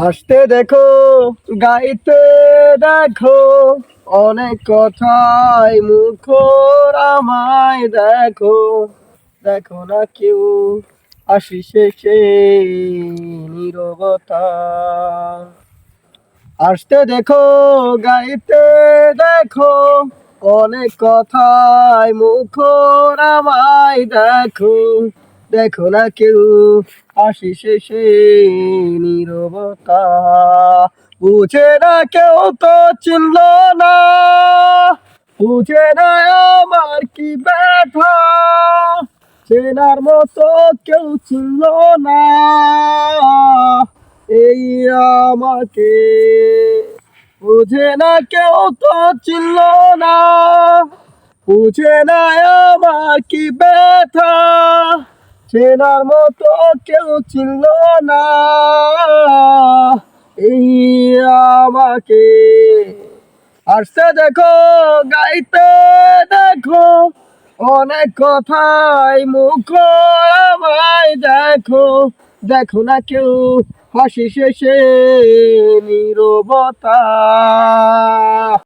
আসতে দেখো, গাইতে দেখো, অনেক কথাই মুখর আমায় দেখো। দেখো না কেউ আসি শেষে নীরবতা। আসতে দেখো, গাইতে দেখো, অনেক কথাই মুখর আমায় দেখো। দেখো না কেউ। আসি শেষে নিরবতা। বুঝে না কেউ তো চিনল না। বুঝে না আমার কি ব্যথা। চেনার মতো কেউ চিনল না। এই আমাকে। বুঝে না কেউ তো চিনল না। বুঝে না আমার কি ব্যথা। চেনার মতো কেউ চিনল না। এই আমাকে। আসতে দেখো, গাইতে দেখো, অনেক কথাই মুখ আমায় দেখো। দেখো না কেউ, হাসি শেষে নীরবতা।